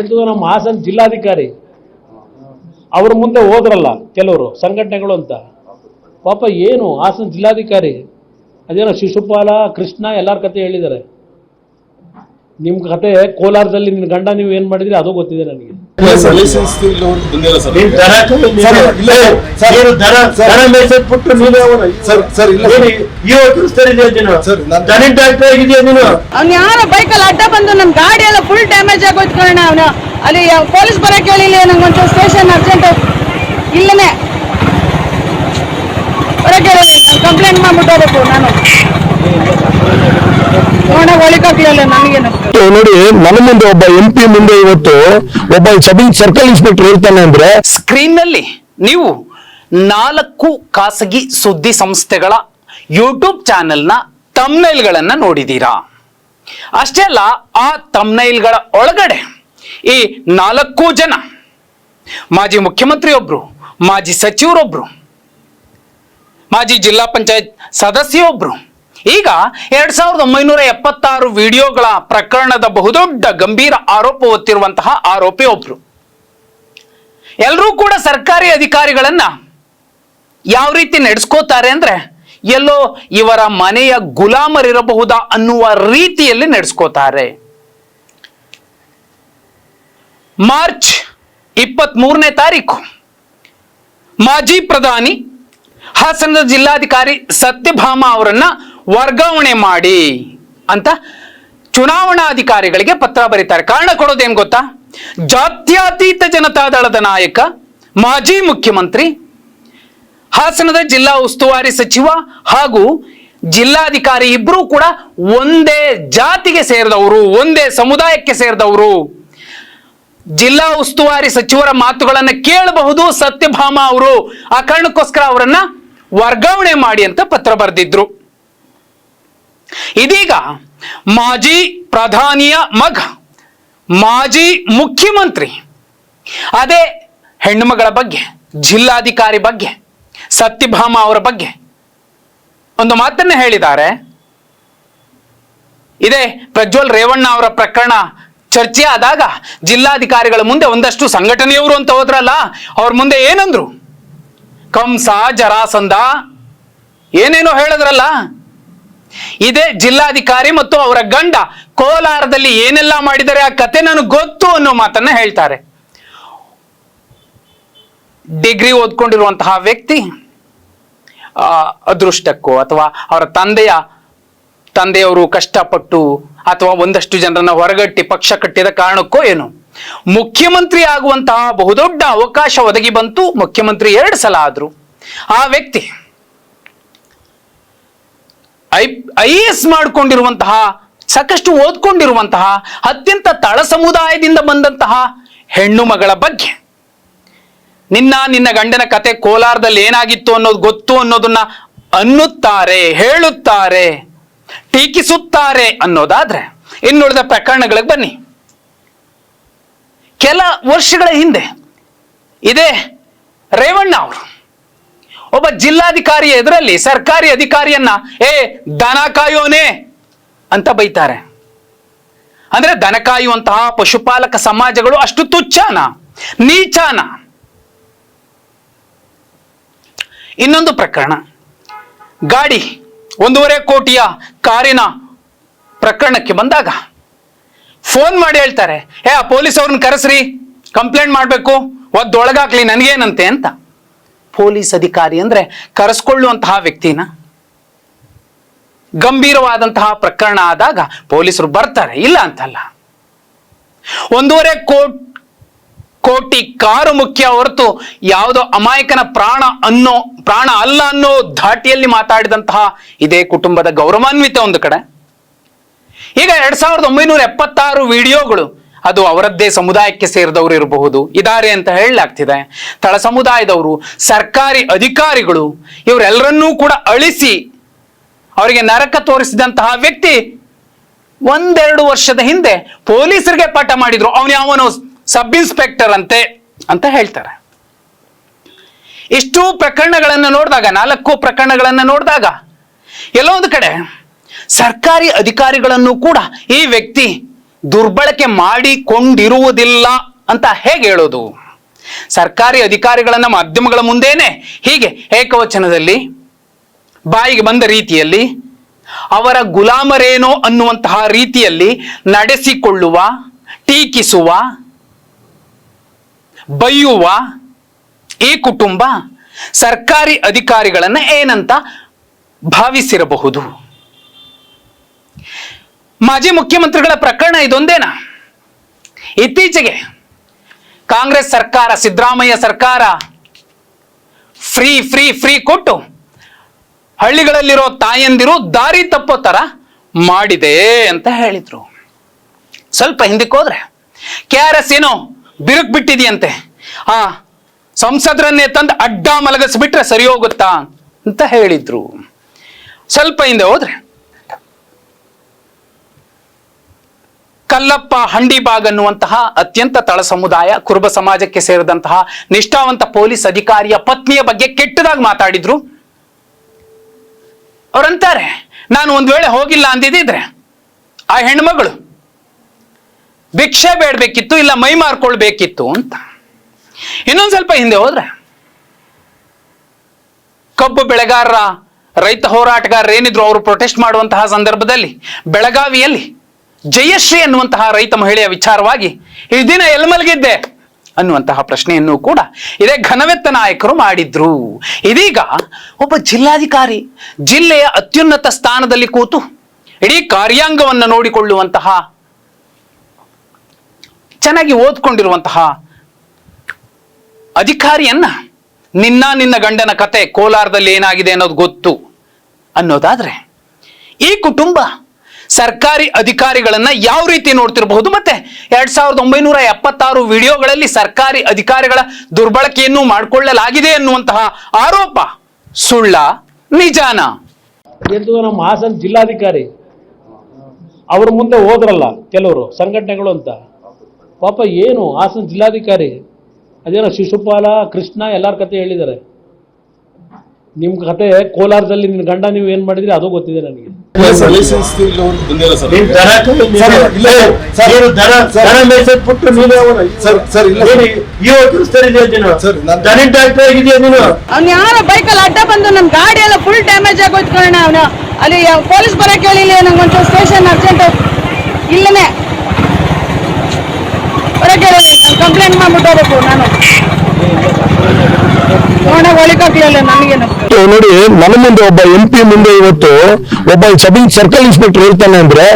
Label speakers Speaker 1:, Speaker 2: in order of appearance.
Speaker 1: ಎಂದು ನಮ್ಮ ಹಾಸನ ಜಿಲ್ಲಾಧಿಕಾರಿ. ಅವ್ರ ಮುಂದೆ ಹೋದ್ರಲ್ಲ ಕೆಲವರು, ಸಂಘಟನೆಗಳು ಅಂತ. ಪಾಪ ಏನು ಹಾಸನ ಜಿಲ್ಲಾಧಿಕಾರಿ? ಅದೇನೋ ಶಿಶುಪಾಲ, ಕೃಷ್ಣ ಎಲ್ಲರ ಕತೆ ಹೇಳಿದ್ದಾರೆ. ನಿಮ್ಮ ಕತೆ ಕೋಲಾರದಲ್ಲಿ ನಿನ್ನ ಗಂಡ ನೀವು ಏನು ಮಾಡಿದ್ರಿ ಅದು ಗೊತ್ತಿದೆ ನನಗೆ.
Speaker 2: ಬೈಕಲ್ಲಿ ಅಡ್ಡ ಬಂದು ನನ್ನ ಗಾಡಿ ಎಲ್ಲ ಫುಲ್ ಡ್ಯಾಮೇಜ್ ಆಗೋಯ್ತು ಕಾರಣ ಅವನು. ಅಲ್ಲಿ ಪೊಲೀಸ್ ಬರಕ್ ಹೇಳಿಲ್ಲ ನಂಗೆ ಒಂಚೂರು ಸ್ಟೇಷನ್ ಅರ್ಜೆಂಟ್ ಇಲ್ಲನೇ. ಹೇಳಿಲ್ಲ ಕಂಪ್ಲೇಂಟ್ ಮಾಡ್ಬಿಟ್ಟು ಹೋಗ್ಬೇಕು ನಾನು.
Speaker 3: ನೋಡಿ ನನ್ನ ಮುಂದೆ ಒಬ್ಬ ಎಂ ಪಿ ಮುಂದೆ ಇವತ್ತು ಒಬ್ಬ ಸಬ್ ಸರ್ಕಲ್ ಇನ್ಸ್ಪೆಕ್ಟರ್ ಹೇಳ್ತಾನೆ ಅಂದ್ರೆ
Speaker 4: ಸ್ಕ್ರೀನ್ನಲ್ಲಿ ನೀವು ನಾಲ್ಕು ಖಾಸಗಿ ಸುದ್ದಿ ಸಂಸ್ಥೆಗಳ ಯೂಟ್ಯೂಬ್ ಚಾನೆಲ್ನ ತಮ್ನೈಲ್ಗಳನ್ನ ನೋಡಿದೀರಾ? ಅಷ್ಟೇ ಅಲ್ಲ ಆ ತಮ್ನೈಲ್ಗಳ ಒಳಗಡೆ ಈ ನಾಲ್ಕು ಜನ ಮಾಜಿ ಮುಖ್ಯಮಂತ್ರಿಯೊಬ್ರು ಮಾಜಿ ಸಚಿವರೊಬ್ರು ಮಾಜಿ ಜಿಲ್ಲಾ ಪಂಚಾಯತ್ ಸದಸ್ಯೊಬ್ರು ಈಗ ಎರಡ್ ಸಾವಿರದ ಒಂಬೈನೂರ ಎಪ್ಪತ್ತಾರು ವಿಡಿಯೋಗಳ ಪ್ರಕರಣದ ಬಹುದೊಡ್ಡ ಗಂಭೀರ ಆರೋಪ ಹೊತ್ತಿರುವಂತಹ ಆರೋಪಿ ಒಬ್ರು. ಎಲ್ಲರೂ ಕೂಡ ಸರ್ಕಾರಿ ಅಧಿಕಾರಿಗಳನ್ನ ಯಾವ ರೀತಿ ನಡೆಸ್ಕೋತಾರೆ ಅಂದ್ರೆ ಎಲ್ಲೋ ಇವರ ಮನೆಯ ಗುಲಾಮರಿರಬಹುದಾ ಅನ್ನುವ ರೀತಿಯಲ್ಲಿ ನಡೆಸ್ಕೋತಾರೆ. ಮಾರ್ಚ್ ಇಪ್ಪತ್ತ್ ಮೂರನೇ ತಾರೀಕು ಮಾಜಿ ಪ್ರಧಾನಿ ಹಾಸನದ ಜಿಲ್ಲಾಧಿಕಾರಿ ಸತ್ಯಭಾಮ ಅವರನ್ನ ವರ್ಗಾವಣೆ ಮಾಡಿ ಅಂತ ಚುನಾವಣಾಧಿಕಾರಿಗಳಿಗೆ ಪತ್ರ ಬರೀತಾರೆ. ಕಾರಣ ಕೊಡೋದೇನು ಗೊತ್ತಾ? ಜಾತ್ಯತೀತ ಜನತಾದಳದ ನಾಯಕ, ಮಾಜಿ ಮುಖ್ಯಮಂತ್ರಿ, ಹಾಸನದ ಜಿಲ್ಲಾ ಉಸ್ತುವಾರಿ ಸಚಿವ ಹಾಗೂ ಜಿಲ್ಲಾಧಿಕಾರಿ ಇಬ್ಬರೂ ಕೂಡ ಒಂದೇ ಜಾತಿಗೆ ಸೇರಿದವರು, ಒಂದೇ ಸಮುದಾಯಕ್ಕೆ ಸೇರಿದವರು. ಜಿಲ್ಲಾ ಉಸ್ತುವಾರಿ ಸಚಿವರ ಮಾತುಗಳನ್ನ ಕೇಳಬಹುದು ಸತ್ಯಭಾಮ ಅವರು. ಆ ಕಾರಣಕ್ಕೋಸ್ಕರ ಅವರನ್ನ ವರ್ಗಾವಣೆ ಮಾಡಿ ಅಂತ ಪತ್ರ ಬರೆದಿದ್ರು. ಇದೀಗ ಮಾಜಿ ಪ್ರಧಾನಿಯ ಮಗ, ಮಾಜಿ ಮುಖ್ಯಮಂತ್ರಿ, ಅದೇ ಹೆಣ್ಣುಮಗಳ ಬಗ್ಗೆ, ಜಿಲ್ಲಾಧಿಕಾರಿ ಬಗ್ಗೆ, ಸತ್ಯಭಾಮ ಅವರ ಬಗ್ಗೆ ಒಂದು ಮಾತನ್ನ ಹೇಳಿದ್ದಾರೆ. ಇದೇ ಪ್ರಜ್ವಲ್ ರೇವಣ್ಣ ಅವರ ಪ್ರಕರಣ ಚರ್ಚೆ ಆದಾಗ ಜಿಲ್ಲಾಧಿಕಾರಿಗಳ ಮುಂದೆ ಒಂದಷ್ಟು ಸಂಘಟನೆಯವರು ಅಂತ ಹೋದ್ರಲ್ಲ, ಅವ್ರ ಮುಂದೆ ಏನಂದ್ರು? ಕಂಸ ಜರಾಸಂದ ಏನೇನೋ ಹೇಳಿದ್ರಲ್ಲ ಇದೇ ಜಿಲ್ಲಾಧಿಕಾರಿ ಮತ್ತು ಅವರ ಗಂಡ ಕೋಲಾರದಲ್ಲಿ ಏನೆಲ್ಲ ಮಾಡಿದರೆ ಆ ಕತೆ ನನಗೆ ಗೊತ್ತು ಅನ್ನೋ ಮಾತನ್ನ ಹೇಳ್ತಾರೆ. ಡಿಗ್ರಿ ಓದ್ಕೊಂಡಿರುವಂತಹ ವ್ಯಕ್ತಿ ಅದೃಷ್ಟಕ್ಕೋ ಅಥವಾ ಅವರ ತಂದೆಯ, ತಂದೆಯವರು ಕಷ್ಟಪಟ್ಟು ಅಥವಾ ಒಂದಷ್ಟು ಜನರನ್ನ ಹೊರಗಟ್ಟಿ ಪಕ್ಷ ಕಟ್ಟಿದ ಕಾರಣಕ್ಕೋ ಏನು? ಮುಖ್ಯಮಂತ್ರಿ ಆಗುವಂತಹ ಬಹುದೊಡ್ಡ ಅವಕಾಶ ಒದಗಿ ಬಂತು, ಮುಖ್ಯಮಂತ್ರಿ ಎರಡು ಸಲ ಆದ್ರು. ಆ ವ್ಯಕ್ತಿ ಐ ಐ ಎಸ್ ಮಾಡಿಕೊಂಡಿರುವಂತಹ, ಸಾಕಷ್ಟು ಓದ್ಕೊಂಡಿರುವಂತಹ, ಅತ್ಯಂತ ತಳ ಸಮುದಾಯದಿಂದ ಬಂದಂತಹ ಹೆಣ್ಣು ಮಗಳ ಬಗ್ಗೆ. ನಿನ್ನ ನಿನ್ನ ಗಂಡನ ಕತೆ ಕೋಲಾರದಲ್ಲಿ ಏನಾಗಿತ್ತು ಅನ್ನೋದು ಗೊತ್ತು ಅನ್ನೋದನ್ನ ಅನ್ನುತ್ತಾರೆ, ಹೇಳುತ್ತಾರೆ, ಟೀಕಿಸುತ್ತಾರೆ ಅನ್ನೋದಾದ್ರೆ ಇನ್ನುಳಿದ ಪ್ರಕರಣಗಳಿಗೆ ಬನ್ನಿ. ಕೆಲ ವರ್ಷಗಳ ಹಿಂದೆ, ಇದೇ ರೇವಣ್ಣ ಅವರು ಒಬ್ಬ ಜಿಲ್ಲಾಧಿಕಾರಿ ಎದುರಲ್ಲಿ ಸರ್ಕಾರಿ ಅಧಿಕಾರಿಯನ್ನ, ಏ, ದನ ಕಾಯೋನೆ ಅಂತ ಬೈತಾರೆ. ಅಂದ್ರೆ ದನ ಕಾಯುವಂತಹ ಪಶುಪಾಲಕ ಸಮಾಜಗಳು ಅಷ್ಟು ತುಚ್ಛಾನ, ನೀಚಾನ. ಇನ್ನೊಂದು ಪ್ರಕರಣ. ಗಾಡಿ ಒಂದೂವರೆ ಕೋಟಿಯ ಕಾರಿನ ಪ್ರಕರಣಕ್ಕೆ ಬಂದಾಗ ಫೋನ್ ಮಾಡಿ ಹೇಳ್ತಾರೆ, ಏ, ಆ ಪೊಲೀಸ್ ಅವ್ರನ್ನ ಕರೆಸ್ರಿ, ಕಂಪ್ಲೇಂಟ್ ಮಾಡಬೇಕು ಒದ್ದೊಳಗಾಕ್ಲಿ ನನಗೇನಂತೆ ಅಂತ. ಪೊಲೀಸ್ ಅಧಿಕಾರಿ ಅಂದ್ರೆ ಕರೆಸ್ಕೊಳ್ಳುವಂತಹ ವ್ಯಕ್ತಿನ? ಗಂಭೀರವಾದಂತಹ ಪ್ರಕರಣ ಆದಾಗ ಪೊಲೀಸರು ಬರ್ತಾರೆ, ಇಲ್ಲ ಅಂತಲ್ಲ. ಒಂದೂವರೆ ಕೋಟ್, ಕೋಟಿ ಕಾರು ಮುಖ್ಯ ಹೊರತು ಯಾವುದೋ ಅಮಾಯಕನ ಪ್ರಾಣ ಅನ್ನೋ, ಪ್ರಾಣ ಅಲ್ಲ ಅನ್ನೋ ಧಾಟಿಯಲ್ಲಿ ಮಾತಾಡಿದಂತಹ ಇದೇ ಕುಟುಂಬದ ಗೌರವಾನ್ವಿತ ಒಂದು ಕಡೆ. ಈಗ ಎರಡ್ ಸಾವಿರದ ಒಂಬೈನೂರ ಎಪ್ಪತ್ತಾರು ವಿಡಿಯೋಗಳು ಅದು ಅವರದ್ದೇ ಸಮುದಾಯಕ್ಕೆ ಸೇರಿದವರು ಇರಬಹುದು. ಇದಾರೆ ಅಂತ ಹೇಳಲಾಗ್ತಿದೆ. ತಳ ಸಮುದಾಯದವರು, ಸರ್ಕಾರಿ ಅಧಿಕಾರಿಗಳು, ಇವರೆಲ್ಲರನ್ನೂ ಕೂಡ ಅಳಿಸಿ ಅವರಿಗೆ ನರಕ ತೋರಿಸಿದಂತಹ ವ್ಯಕ್ತಿ ಒಂದೆರಡು ವರ್ಷದ ಹಿಂದೆ ಪೊಲೀಸರಿಗೆ ಪಾಠ ಮಾಡಿದ್ರು. ಅವನು ಯಾವನೋ? ಸಬ್ ಇನ್ಸ್ಪೆಕ್ಟರ್ ಅಂತೆ, ಅಂತ ಹೇಳ್ತಾರೆ. ಇಷ್ಟು ಪ್ರಕರಣಗಳನ್ನು ನೋಡಿದಾಗ, ನಾಲ್ಕು ಪ್ರಕರಣಗಳನ್ನು ನೋಡಿದಾಗ ಎಲ್ಲೋ ಒಂದು ಕಡೆ ಸರ್ಕಾರಿ ಅಧಿಕಾರಿಗಳನ್ನು ಕೂಡ ಈ ವ್ಯಕ್ತಿ ದುರ್ಬಳಕೆ ಮಾಡಿಕೊಂಡಿರುವುದಿಲ್ಲ ಅಂತ ಹೇಗೆ ಹೇಳೋದು? ಸರ್ಕಾರಿ ಅಧಿಕಾರಿಗಳನ್ನ ಮಾಧ್ಯಮಗಳ ಮುಂದೇನೆ ಹೀಗೆ ಏಕವಚನದಲ್ಲಿ, ಬಾಯಿಗೆ ಬಂದ ರೀತಿಯಲ್ಲಿ, ಅವರ ಗುಲಾಮರೇನೋ ಅನ್ನುವಂತಹ ರೀತಿಯಲ್ಲಿ ನಡೆಸಿಕೊಳ್ಳುವ, ಟೀಕಿಸುವ ಬೈಯುವ ಈ ಕುಟುಂಬ ಸರ್ಕಾರಿ ಅಧಿಕಾರಿಗಳನ್ನ ಏನಂತ ಭಾವಿಸಿರಬಹುದು? ಮಾಜಿ ಮುಖ್ಯಮಂತ್ರಿಗಳ ಪ್ರಕರಣ ಇದೊಂದೇನಾ? ಇತ್ತೀಚೆಗೆ ಕಾಂಗ್ರೆಸ್ ಸರ್ಕಾರ, ಸಿದ್ದರಾಮಯ್ಯ ಸರ್ಕಾರ ಫ್ರೀ ಫ್ರೀ ಫ್ರೀ ಕೊಟ್ಟು ಹಳ್ಳಿಗಳಲ್ಲಿರೋ ತಾಯಂದಿರು ದಾರಿ ತಪ್ಪೋ ತರ ಮಾಡಿದೆ ಅಂತ ಹೇಳಿದ್ರು. ಸ್ವಲ್ಪ ಹಿಂದಕ್ಕೆ ಹೋದ್ರೆ ಕೆ ಆರ್ ಎಸ್ ಏನೋ ಬಿರುಕು ಬಿಟ್ಟಿದೆಯಂತೆ. ಆ ಸಂಸದರನ್ನೇ ತಂದು ಅಡ್ಡ ಮಲಗಿಸ್ಬಿಟ್ರೆ ಸರಿ ಹೋಗುತ್ತಾ ಅಂತ ಹೇಳಿದ್ರು. ಸ್ವಲ್ಪ ಹಿಂದೆ ಹೋದ್ರೆ ಕಲ್ಲಪ್ಪ ಹಂಡಿಬಾಗ್ ಅನ್ನುವಂತಹ ಅತ್ಯಂತ ತಳ ಸಮುದಾಯ ಕುರುಬ ಸಮಾಜಕ್ಕೆ ಸೇರಿದಂತಹ ನಿಷ್ಠಾವಂತ ಪೊಲೀಸ್ ಅಧಿಕಾರಿಯ ಪತ್ನಿಯ ಬಗ್ಗೆ ಕೆಟ್ಟದಾಗಿ ಮಾತಾಡಿದ್ರು. ಅವ್ರಂತಾರೆ ನಾನು ಒಂದ್ ವೇಳೆ ಹೋಗಿಲ್ಲ ಅಂದಿದ್ರೆ ಆ ಹೆಣ್ಮಗಳು ಭಿಕ್ಷೆ ಬೇಡಬೇಕಿತ್ತು ಇಲ್ಲ ಮೈ ಮಾರ್ಕೊಳ್ಬೇಕಿತ್ತು ಅಂತ. ಇನ್ನೊಂದ್ ಸ್ವಲ್ಪ ಹಿಂದೆ ಹೋದ್ರೆ, ಕಬ್ಬು ಬೆಳೆಗಾರರ ರೈತ ಹೋರಾಟಗಾರರು ಏನಿದ್ರು ಅವರು ಪ್ರೊಟೆಸ್ಟ್ ಮಾಡುವಂತಹ ಸಂದರ್ಭದಲ್ಲಿ ಬೆಳಗಾವಿಯಲ್ಲಿ ಜಯಶ್ರೀ ಅನ್ನುವಂತಹ ರೈತ ಮಹಿಳೆಯ ವಿಚಾರವಾಗಿ ಈ ದಿನ ಎಲ್ಲಿ ಮಲಗಿದ್ದೆ ಅನ್ನುವಂತಹ ಪ್ರಶ್ನೆಯನ್ನು ಕೂಡ ಇದೇ ಘನವೆತ್ತ ನಾಯಕರು ಮಾಡಿದ್ರು. ಇದೀಗ ಒಬ್ಬ ಜಿಲ್ಲಾಧಿಕಾರಿ ಜಿಲ್ಲೆಯ ಅತ್ಯುನ್ನತ ಸ್ಥಾನದಲ್ಲಿ ಕೂತು ಇಡೀ ಕಾರ್ಯಾಂಗವನ್ನು ನೋಡಿಕೊಳ್ಳುವಂತಹ, ಚೆನ್ನಾಗಿ ಓದ್ಕೊಂಡಿರುವಂತಹ ಅಧಿಕಾರಿಯನ್ನ ನಿನ್ನ ನಿನ್ನ ಗಂಡನ ಕತೆ ಕೋಲಾರದಲ್ಲಿ ಏನಾಗಿದೆ ಅನ್ನೋದು ಗೊತ್ತು ಅನ್ನೋದಾದ್ರೆ ಈ ಕುಟುಂಬ ಸರ್ಕಾರಿ ಅಧಿಕಾರಿಗಳನ್ನ ಯಾವ ರೀತಿ ನೋಡ್ತಿರಬಹುದು? ಮತ್ತೆ ಎರಡ್ ಸಾವಿರದ ಒಂಬೈನೂರ ಎಪ್ಪತ್ತಾರು ವಿಡಿಯೋಗಳಲ್ಲಿ ಸರ್ಕಾರಿ ಅಧಿಕಾರಿಗಳ ದುರ್ಬಳಕೆಯನ್ನು ಮಾಡಿಕೊಳ್ಳಲಾಗಿದೆ ಎನ್ನುವಂತಹ ಆರೋಪ ಸುಳ್ಳ, ನಿಜಾನ?
Speaker 1: ನಮ್ಮ ಹಾಸನ ಜಿಲ್ಲಾಧಿಕಾರಿ, ಅವ್ರ ಮುಂದೆ ಹೋದ್ರಲ್ಲ ಕೆಲವರು, ಸಂಘಟನೆಗಳು ಅಂತ. ಪಾಪ ಏನು ಹಾಸನ ಜಿಲ್ಲಾಧಿಕಾರಿ, ಅದೇನೋ ಶಿಶುಪಾಲ, ಕೃಷ್ಣ ಎಲ್ಲರ ಕತೆ ಹೇಳಿದ್ದಾರೆ. ನಿಮ್ಮ ಕತೆ ಕೋಲಾರದಲ್ಲಿ ನಿನ್ನ ಗಂಡ ನೀವು ಏನು ಮಾಡಿದ್ರಿ ಅದು ಗೊತ್ತಿದೆ ನನಗೆ.
Speaker 5: ಅವನು.
Speaker 2: ಯಾರೋ ಬೈಕಲ್ಲಿ ಅಡ್ಡ ಬಂದು ನಮ್ ಗಾಡಿ ಎಲ್ಲ ಫುಲ್ ಡ್ಯಾಮೇಜ್ ಆಗೋಯ್ತು ಕಣ ಅವನು. ಅಲ್ಲಿ ಪೊಲೀಸ್ ಬರಕ್ಕೆ ಹೇಳಿಲ್ಲ ನಂಗೆ ಒಂಚೂರು ಸ್ಟೇಷನ್ ಅರ್ಜೆಂಟ್ ಇಲ್ಲನೇ. ಬರಕ್ಕೆ ಕಂಪ್ಲೇಂಟ್ ಮಾಡ್ಬಿಟ್ಟು ಹೋಗ್ಬೇಕು ನಾನು.
Speaker 3: ನೋಡಿ ನನ್ನ ಮುಂದೆ ಒಬ್ಬ ಎಂ ಪಿ ಮುಂದೆ ಇವತ್ತು ಒಬ್ಬ ಸಬ್ ಸರ್ಕಲ್ ಇನ್ಸ್ಪೆಕ್ಟರ್ ಹೇಳ್ತಾನೆ ಅಂದ್ರೆ